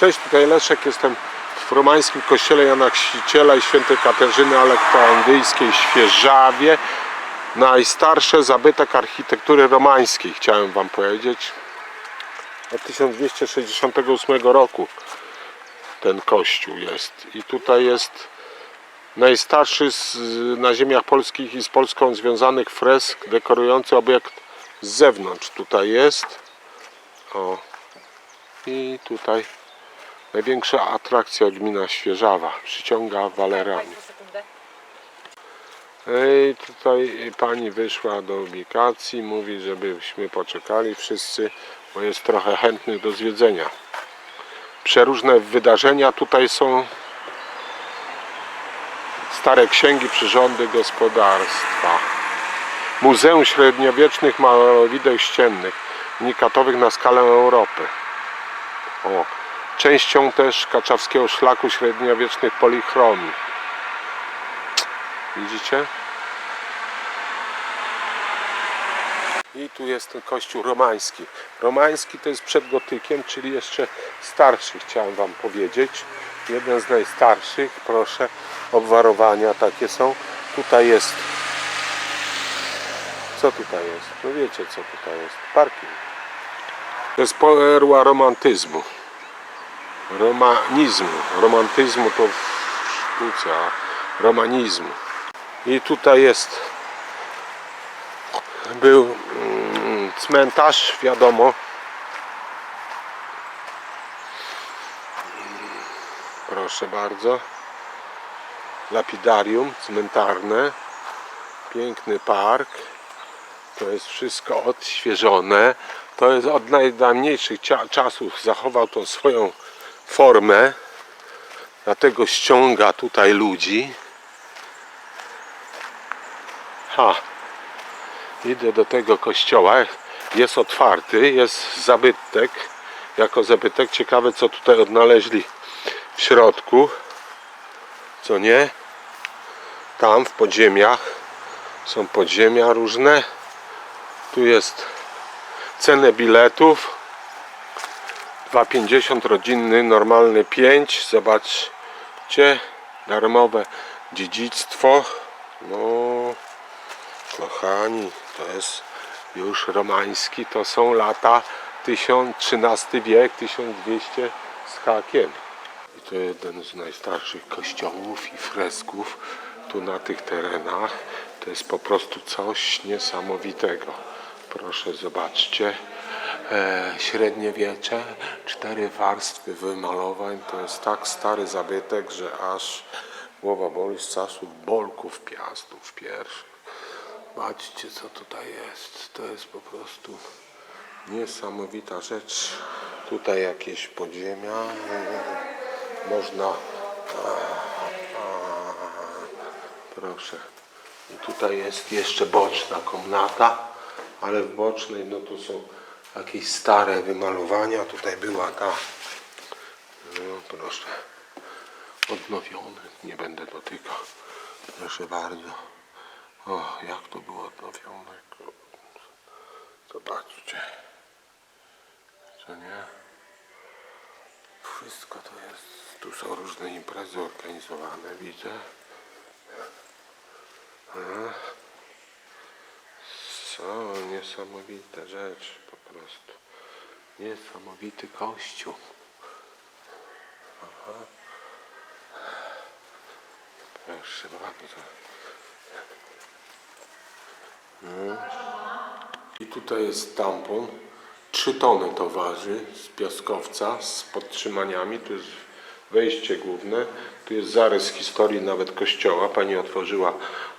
Cześć, tutaj Leszek, jestem w romańskim kościele Jana Chrzciciela i świętej Katarzyny Aleksandyjskiej Świeżawie. Najstarszy zabytek architektury romańskiej, chciałem Wam powiedzieć. Od 1268 roku ten kościół jest. I tutaj jest najstarszy z, na ziemiach polskich i z Polską związanych fresk dekorujący obiekt z zewnątrz. Tutaj jest. O. I tutaj największa atrakcja gmina Świeżawa. Przyciąga walerami. I tutaj pani wyszła do ubikacji, mówi, żebyśmy poczekali wszyscy, bo jest trochę chętnych do zwiedzenia. Przeróżne wydarzenia tutaj są. Stare księgi, przyrządy gospodarstwa. Muzeum Średniowiecznych Malowideł Ściennych, unikatowych na skalę Europy. O, częścią też kaczawskiego szlaku średniowiecznych polichromii. Widzicie? I tu jest ten kościół romański. Romański to jest przed gotykiem, czyli jeszcze starszy, chciałem Wam powiedzieć. Jeden z najstarszych, proszę, obwarowania takie są. Tutaj jest. Co tutaj jest? No wiecie, co tutaj jest. Parking. To jest perła romantyzmu. Romanizmu. Romantyzmu to w sztuce, a romanizmu. I tutaj jest był mm, cmentarz, wiadomo. Proszę bardzo. Lapidarium cmentarne. Piękny park. To jest wszystko odświeżone. To jest od najdawniejszych czasów zachował tą swoją formę. Dlatego ściąga tutaj ludzi. Ha. Idę do tego kościoła. Jest otwarty, jest zabytek. Jako zabytek ciekawe co tutaj odnaleźli w środku. Co nie? Tam w podziemiach są podziemia różne. Tu jest cenę biletów. 2,50 rodzinny, normalny 5. Zobaczcie, darmowe dziedzictwo. No, kochani, to jest już romański, to są lata 1013 wiek, 1200 z hakiem. I to jeden z najstarszych kościołów i fresków tu na tych terenach. To jest po prostu coś niesamowitego. Proszę zobaczcie. E, średniowiecze, cztery warstwy wymalowań. To jest tak stary zabytek, że aż głowa boli z czasów bolków piastów pierwszych. Patrzcie co tutaj jest. To jest po prostu niesamowita rzecz. Tutaj jakieś podziemia. Można. Proszę. I tutaj jest jeszcze boczna komnata, ale w bocznej no to są jakieś stare wymalowania. Tutaj była ta. No proszę. Odnowiony. Nie będę dotykał. Proszę bardzo. O, jak to było odnowione. Zobaczcie. Co nie? Wszystko to jest. Tu są różne imprezy organizowane, widzę. A. Co niesamowita rzecz po prostu. Niesamowity kościół. Aha. Proszę bardzo. I tutaj jest tampon. 3 tony to waży z piaskowca z podtrzymaniami. Tu jest wejście główne. Tu jest zarys historii nawet kościoła. Pani otworzyła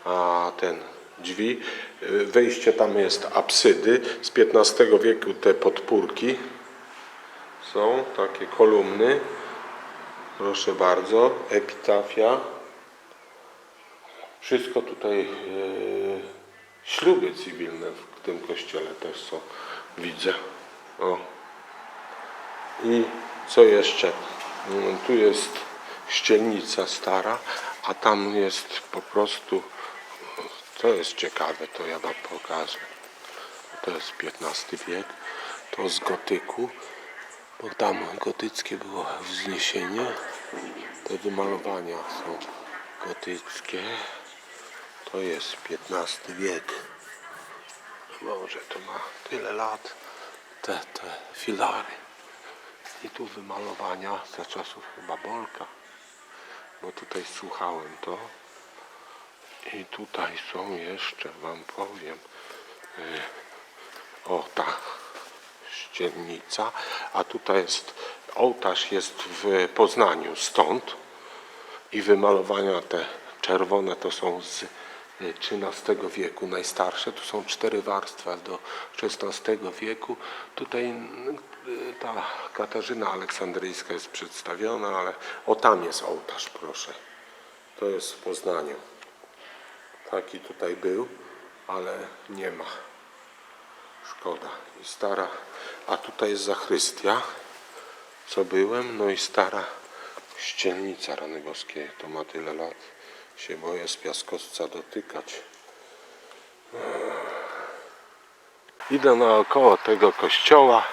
a, ten drzwi. Y, Wejście tam jest apsydy. Z XV wieku te podpórki są takie kolumny. Proszę bardzo. Epitafia. Wszystko tutaj e, śluby cywilne w tym kościele też są, widzę. O. I co jeszcze? Mm, Tu jest ścielnica stara, a tam jest po prostu, to jest ciekawe, to ja wam pokażę. To jest XV wiek, to z gotyku. bo tam gotyckie było wzniesienie. Te wymalowania są gotyckie. To jest XV wiek. Może to ma tyle lat. Te, te filary. I tu wymalowania za czasów chyba Bolka. Bo tutaj słuchałem to. I tutaj są jeszcze, wam powiem, y, o ta ściennica, a tutaj jest, ołtarz jest w Poznaniu, stąd i wymalowania te czerwone to są z y, XIII wieku, najstarsze, tu są cztery warstwa do XVI wieku. Tutaj y, ta Katarzyna Aleksandryjska jest przedstawiona, ale o tam jest ołtarz, proszę. To jest w Poznaniu. Taki tutaj był, ale nie ma. Szkoda. I stara. A tutaj jest zachrystia, co byłem. No i stara ścielnica rany boskie. To ma tyle lat. Się boję z piaskowca dotykać. Idę naokoło tego kościoła.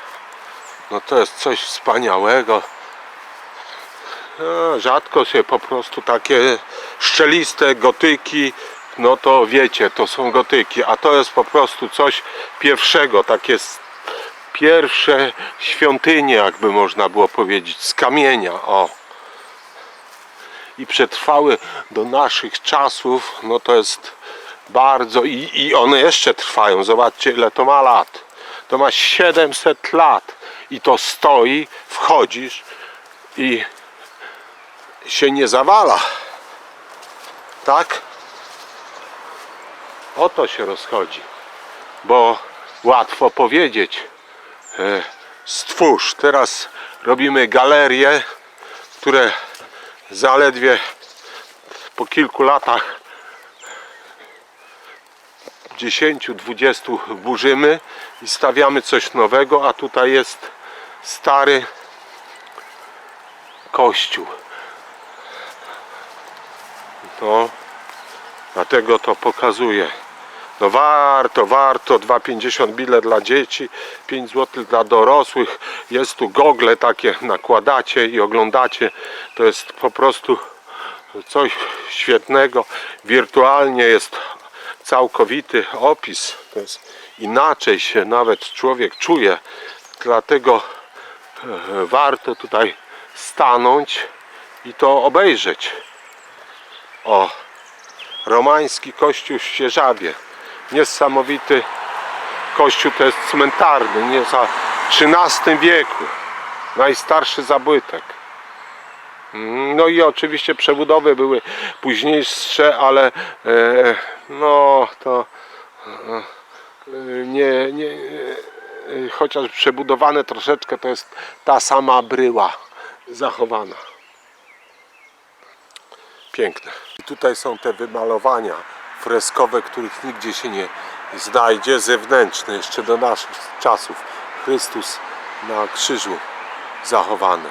No to jest coś wspaniałego. No, rzadko się po prostu takie szczeliste gotyki, no to wiecie, to są gotyki, a to jest po prostu coś pierwszego, takie pierwsze świątynie, jakby można było powiedzieć, z kamienia, o. I przetrwały do naszych czasów, no to jest bardzo, i, i one jeszcze trwają, zobaczcie ile to ma lat. To ma 700 lat i to stoi, wchodzisz i się nie zawala. Tak? O to się rozchodzi. Bo łatwo powiedzieć. e, Stwórz. Teraz robimy galerie, które zaledwie po kilku latach 10-20 burzymy i stawiamy coś nowego, a tutaj jest stary kościół. To dlatego to pokazuję. No warto, warto, 2,50 bilet dla dzieci, 5 zł dla dorosłych. Jest tu gogle takie, nakładacie i oglądacie. To jest po prostu coś świetnego. Wirtualnie jest całkowity opis. To jest inaczej się nawet człowiek czuje. Dlatego e, warto tutaj stanąć i to obejrzeć. O, romański kościół w Sierzawie. Niesamowity kościół, to jest cmentarny, nie za XIII wieku. Najstarszy zabytek. No i oczywiście przebudowy były późniejsze, ale e, no to e, nie, nie, e, chociaż przebudowane troszeczkę to jest ta sama bryła zachowana. Piękne. I tutaj są te wymalowania freskowe, których nigdzie się nie znajdzie, zewnętrzne, jeszcze do naszych czasów. Chrystus na krzyżu zachowany.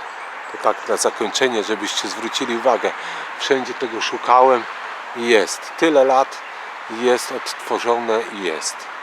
To tak na zakończenie, żebyście zwrócili uwagę. Wszędzie tego szukałem i jest. Tyle lat jest odtworzone i jest.